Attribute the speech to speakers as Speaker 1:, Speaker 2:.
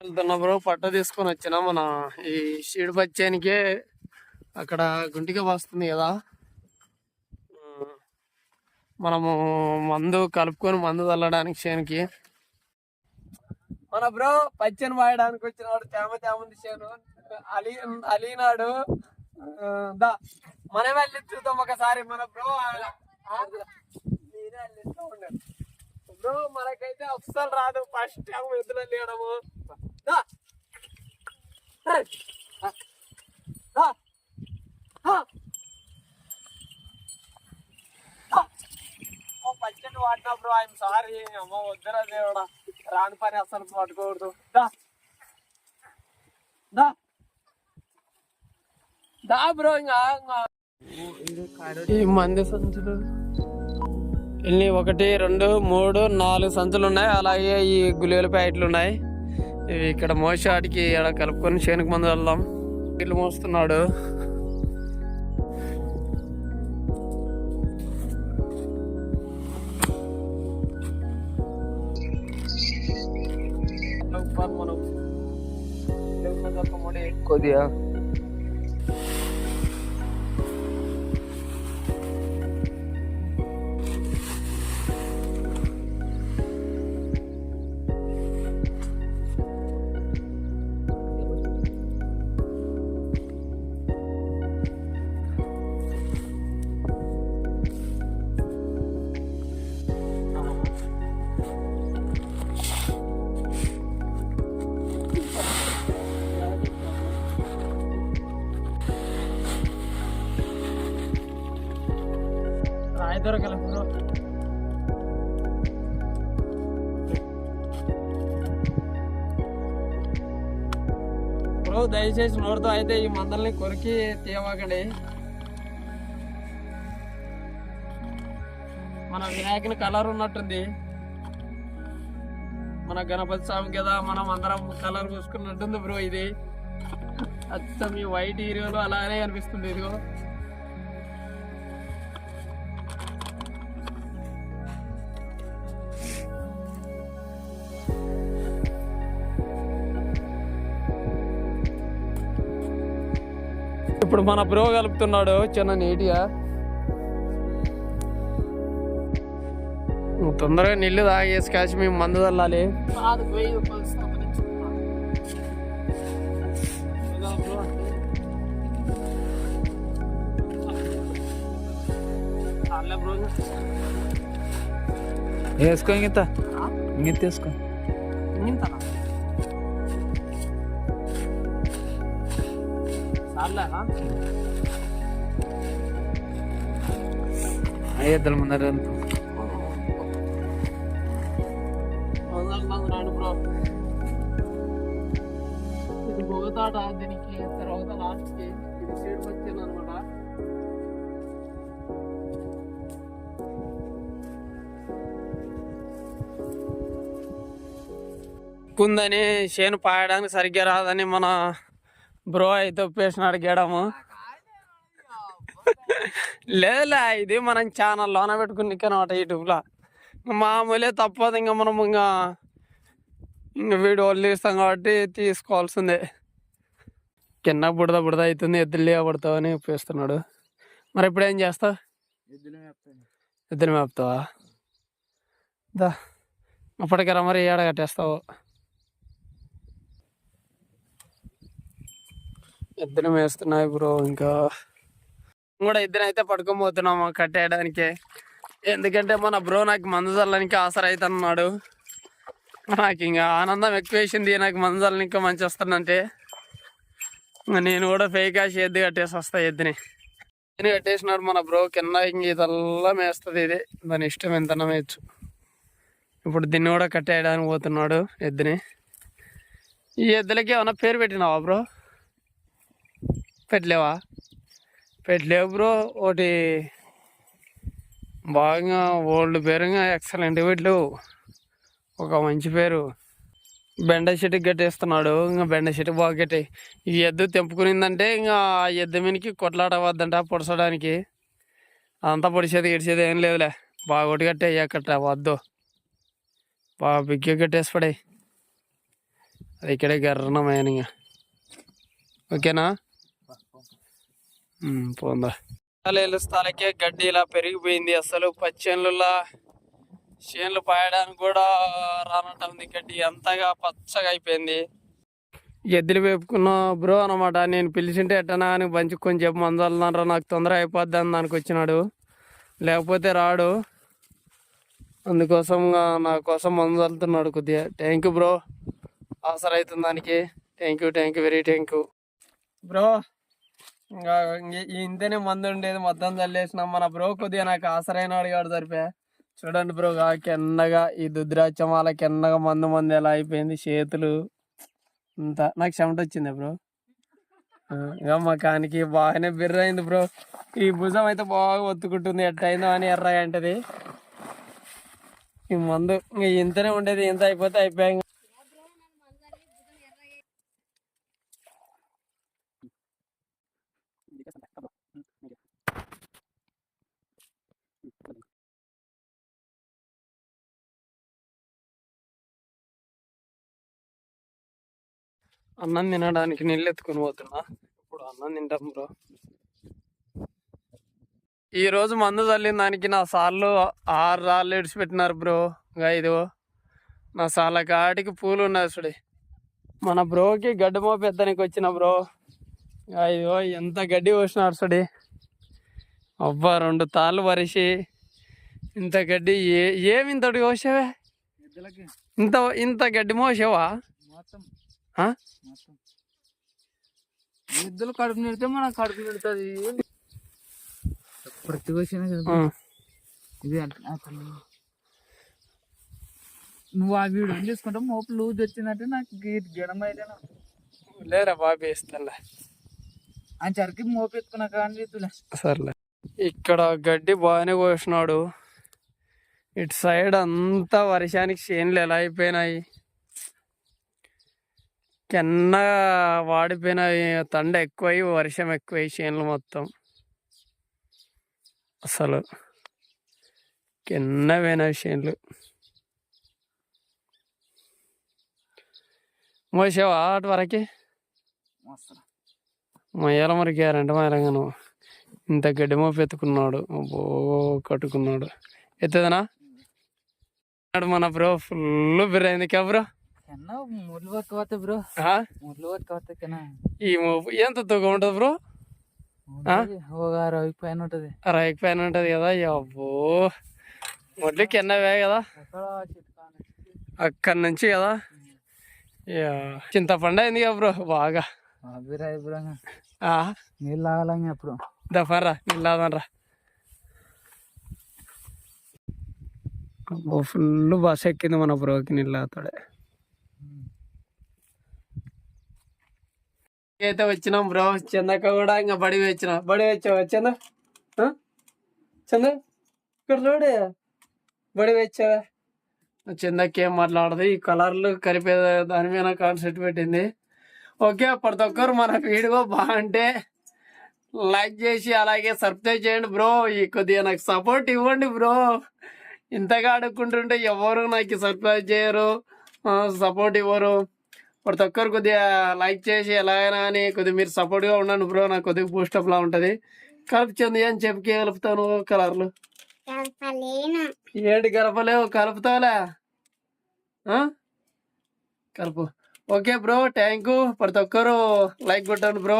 Speaker 1: వెళ్తున్నా బ్రో పట్ట తీసుకొని వచ్చిన మన ఈ షీడ్ పచ్చేనికే అక్కడ గుంటిగా వస్తుంది కదా. మనము మందు కలుపుకొని మందు చల్లడానికి చేనుకి. మన బ్రో పచ్చని వాయడానికి వచ్చినాడు తేమ తేముంది చేను. అలీ అలీనాడు దా మనం వెళ్ళి చూద్దాం ఒకసారి మన బ్రో మీరే బ్రో మనకైతే అస్సలు రాదు ఫస్ట్ టైం ఎద్దులు వెళ్ళడము పచ్చడి వాడినా బ్రో ఐఎమ్ సారీ అమ్మ వద్దరా దేవుడా. రాని పని అస్సలు పట్టుకోకూడదు. దా. దా. దా బ్రో ఇంకా. ఇంకా. ఈ మంది సంచులు. ఇన్ని ఒకటి రెండు మూడు నాలుగు సంచులు ఉన్నాయి. అలాగే ఈ గులేలు ప్యాకెట్లు ఉన్నాయి. ఇవి ఇక్కడ మోసాటికి ఇక్కడ కలుపుకొని చేనుకు మందు వెళ్దాం ఇల్లు మోస్తున్నాడు. కొద్దిగా రాయి బ్రో బ్రో దయచేసి నోటితో అయితే ఈ మందల్ని కొరికి తీయవాకండి మన వినాయకుని కలర్ ఉన్నట్టుంది. మన గణపతి స్వామి కదా మనం అందరం కలర్ పూసుకున్నట్టుంది బ్రో ఇది. అచ్చం ఈ వైట్ హీరోలు అలానే అనిపిస్తుంది ఇదిగో. ఇప్పుడు మన బ్రో కలుపుతున్నాడు చిన్న నీట్గా. నువ్వు తొందరగా నీళ్ళు తాగేసి కాసి మేము మందు చల్లాలి.
Speaker 2: వేసుకో ఇంత ఇంత వేసుకో. అయ్యేద్దలు ముందర
Speaker 1: ఇది పోతాడ దీనికి తర్వాత లాస్ట్కి ఇది సైడ్ అనమాట. కుందని చేను పాయడానికి సరిగ్గా రాదని మన బ్రో అయితే ఒప్పేసినాడు గేడము. లేదులే ఇది మనం ఛానల్ లోన పెట్టుకుని అనమాట యూట్యూబ్లో మామూలే తప్పదు ఇంకా మనం ఇంకా ఇంకా వీడియోలు తీస్తాం కాబట్టి తీసుకోవాల్సిందే. కింద బుడద బుడద అవుతుంది ఎద్దులు పడతావని ఒప్పేస్తున్నాడు. మరి ఇప్పుడు ఏం చేస్తావు? ఇద్దరు మేపుతావా దా అప్పటికరా మరి ఏడ కట్టేస్తావు? ఇద్దరు వేస్తున్నాయి బ్రో ఇంకా. కూడా ఇద్దరు అయితే పడుకోబోతున్నాము కట్టేయడానికి. ఎందుకంటే మన బ్రో నాకు మందు చల్లడానికి ఆసర నాకు ఇంకా ఆనందం ఎక్కువ వేసింది నాకు మందు చల్లని ఇంకా మంచి వస్తుందంటే. నేను కూడా ఫేక్ ఆశ ఎద్దు కట్టేసి వస్తా ఎద్దుని. ఎద్దుని కట్టేసినాడు మన బ్రో కింద ఇంక ఇదల్లా మేస్తుంది ఇది. దాని ఇష్టం ఎంత మేయచ్చు. ఇప్పుడు దీన్ని కూడా కట్టేయడానికి పోతున్నాడు ఎద్దుని. ఈ ఎద్దులకి ఏమన్నా పేరు పెట్టినావా బ్రో? పెట్టలేవా? పెట్టలేవు బ్రో. ఒకటి బాగా ఓల్డ్ పేరుగా ఎక్సలెంట్ పెట్టలేవు ఒక మంచి పేరు. బెండ చెట్టుకి కట్టేస్తున్నాడు. ఇంకా బెండ చెట్టు బాగా గట్టి ఈ ఎద్దు తెంపుకునిందంటే ఇంకా ఆ ఎద్దు మీనికి కొట్లాడవద్దంట పొడసడానికి అదంతా పొడిచేది ఇడిచేది ఏం లేదులే. బాగా ఒకటి కట్టే ఎక్కడ వద్దు. బాగా బిగ్గి కట్టేసి పడే అది ఇక్కడే గర్రణమైన ఇంకా ఓకేనా? పోందా. లేలు స్థలకే గడ్డి ఇలా పెరిగిపోయింది. అసలు పచ్చేనులా చేనులు పాయడానికి కూడా రానట్టు ఉంది. గడ్డి అంతగా పచ్చగా అయిపోయింది. ఎద్దులు వేపుకున్న బ్రో అనమాట నేను పిలిచింటే ఎట్టనా అని మంచి కొంచెం మందలున్నారా నాకు తొందర అయిపోద్ది అని దానికి వచ్చినాడు. లేకపోతే రాడు. అందుకోసం నా కోసం మందు చల్లుతున్నాడు కొద్దిగా. థ్యాంక్ యూ బ్రో అవసరం అవుతుంది దానికి. Thank you thank you very thank you bro ఇంకా ఇంతనే మందు ఉండేది మొత్తం చల్లేసినాం. మన బ్రో కొద్దిగా నాకు ఆసరైన అడిగాడు సరిపే చూడండి బ్రో కిన్నగా కెన్నగా ఈ దుద్రాచం వాళ్ళ కెన్నగా మందు మందు ఎలా అయిపోయింది చేతులు అంతా నాకు చెమట వచ్చింది బ్రో. ఇంకా మా కానికి బాగానే బిర్ర అయింది బ్రో. ఈ భుజం అయితే బాగా ఒత్తుకుంటుంది ఎట్టయిందో అని ఎర్రగా అంటది. ఈ మందు ఇంక ఇంతనే ఉండేది ఇంత అయిపోతే అయిపోయాయి అన్నం తినడానికి నీళ్ళు ఎత్తుకొని పోతున్నా. ఇప్పుడు అన్నం తింటాం బ్రో. ఈరోజు మందు చల్లిన దానికి నా సార్లు ఆరు రాళ్ళు ఇడిచిపెట్టినారు బ్రో. ఇంకా ఇదిగో. నా సార్ల కాటికి పూలు ఉన్నాయి చూడి. మన బ్రోకి గడ్డి మోపెత్తనికి వచ్చిన బ్రో. ఇంకా ఇదిగో ఎంత గడ్డి పోసినారు చూడి. అబ్బా రెండు తాళ్ళు పరిచి ఇంత గడ్డి ఏ ఏమి ఇంతటి కోసావే? ఇంత ఇంత గడ్డి మోసావా?
Speaker 2: మొత్తం. ఎద్దులు కడుపు నిడితే మన కడుపు నిడుతుంది. ప్రతి. ఇది అసలు నువ్వు ఆ వీడియో తీసుకుంటావు మోపు లూజ్ వచ్చిందంటే నాకు అయితే
Speaker 1: లేరా బాబీ ఇస్తాలే
Speaker 2: ఆ చరికి మోపు ఎత్తుకున్నా కానీ
Speaker 1: సర్లే. ఇక్కడ గడ్డి బాగానే కోసినాడు. ఇటు సైడ్ అంతా వర్షానికి చేనులు ఎలా అయిపోయినాయి? కెన్న వాడిపోయినాయి తండ ఎక్కువై వర్షం ఎక్కువై చేనులు మొత్తం. అసలు కెన్న పోయినాయి చేనులు. మోసావా అటు వరకి. మొయ్యాల మరి గ్యారంటీ మారంగాను ఇంత గడ్డి మోపు ఎత్తుకున్నాడు. అబ్బో కట్టుకున్నాడు. ఎత్తదనా? మన బ్రో ఫుల్ బిర్రైంది కా బ్రో?
Speaker 2: కన్నా
Speaker 1: ఈ మోపు ఎంత తూకం ఉంటుంది బ్రో?
Speaker 2: పైన ఉంటుంది.
Speaker 1: అరవై పైన ఉంటుంది కదా? అబ్బో. మొదలు కిందవే కదా? అక్కడి నుంచి కదా? యా. చింతపండు అయింది కదా బ్రో? బాగా.
Speaker 2: అభిరా ఇబ్రంగా
Speaker 1: ఆ,
Speaker 2: నీళ్ళు తాగాలంగా
Speaker 1: దఫారా నిల్లాదనరా ఫుల్ బస్ ఎక్కింది మన బ్రోకి నిల్లాతోడే అయితే వచ్చినాం బ్రో చందక కూడా ఇంకా బడి వచ్చిన బడి వచ్చావా చంద చంద ఇక్కడ చూడే. బడి వచ్చావా చందకి ఏం మాట్లాడదు ఈ కలర్లు కలిపే దాని మీద కాన్సెప్ట్ పెట్టింది. ఓకే ప్రతి ఒక్కరు మన వీడియో బాగుంటే లైక్ చేసి అలాగే సబ్స్క్రైబ్ చేయండి బ్రో. ఈ కొద్దిగా నాకు సపోర్ట్ ఇవ్వండి బ్రో. ఇంతగా అడుక్కుంటుంటే ఎవరు నాకు సబ్స్క్రైబ్ చేయరు సపోర్ట్ ఇవ్వరు. ప్రతి ఒక్కరు కొద్దిగా లైక్ చేసి ఎలాగైనా అని కొద్దిగా మీరు సపోర్ట్గా ఉండండి బ్రో. నాకు కొద్దిగా బూస్టప్ లా ఉంటుంది. కలుపుతుంది అని చెప్పి కలుపుతాను కలర్లు. ఏంటి కలపలేవు? కలుపుతావులే? కలుపు. ఓకే బ్రో థ్యాంక్ యూ ప్రతి ఒక్కరు లైక్ కొట్టండి బ్రో.